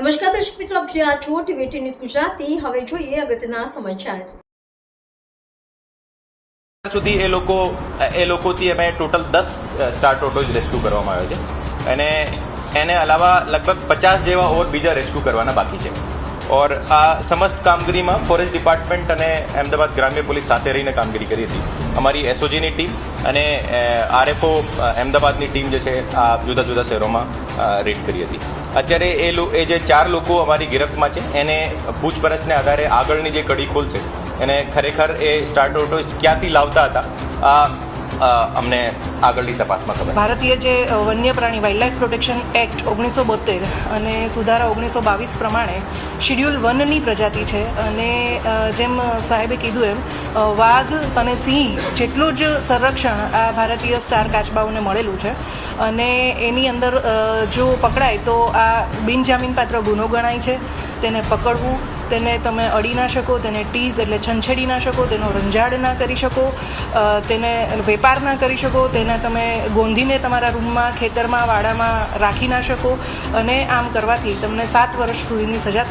નમસ્કાર દર્શક મિત્રો, આપ જ્યાં છો ટીવી ન્યૂઝ ગુજરાતી. હવે જોઈએ અગત્યના સમાચાર. સુધી એ લોકો, એ લોકોથી અમે ટોટલ દસ સ્ટાર ટોટોઝ રેસ્ક્યુ કરવામાં આવ્યો છે. અને એને અલાવા લગભગ પચાસ જેવા ઓર બીજા રેસ્ક્યુ કરવાના બાકી છે. ઓર આ સમસ્ત કામગીરીમાં ફોરેસ્ટ ડિપાર્ટમેન્ટ અને અમદાવાદ ગ્રામ્ય પોલીસ સાથે રહીને કામગીરી કરી હતી. અમારી એસઓજીની ટીમ અને આરએફઓ અમદાવાદની ટીમ જે છે, આ જુદા જુદા શહેરોમાં રેડ કરી હતી. અત્યારે એ એ જે ચાર લોકો અમારી ગિરફ્તમાં છે, એને પૂછપરછને આધારે આગળની જે કડી ખોલશે એને ખરેખર એ સ્ટાર ક્યાંથી લાવતા હતા અમને આગળની તપાસમાં ખબર. ભારતીય જે વન્ય પ્રાણી વાઇલ્ડલાઇફ પ્રોટેક્શન એક્ટ ઓગણીસો બોતેર અને સુધારા ઓગણીસો બાવીસ પ્રમાણે શિડ્યુલ વનની પ્રજાતિ છે અને જેમ સાહેબે કીધું એમ વાઘ અને સિંહ જેટલું જ સંરક્ષણ આ ભારતીય સ્ટાર કાચબાઓને મળેલું છે અને એની અંદર જો પકડાય તો આ બિનજામીનપાત્ર ગુનો ગણાય છે. તેને પકડવું તેને તમે અડી ના શકો, તેને ટીઝ એટલે છંછેડી ના શકો, તેનો રંજાડ ના કરી શકો તેને વેપાર ના કરી શકો, તેને તમે ગોંધીને તમારા રૂમમાં, ખેતરમાં, વાડામાં રાખી ના શકો અને આમ કરવાથી તમને સાત વર્ષ સુધીની સજા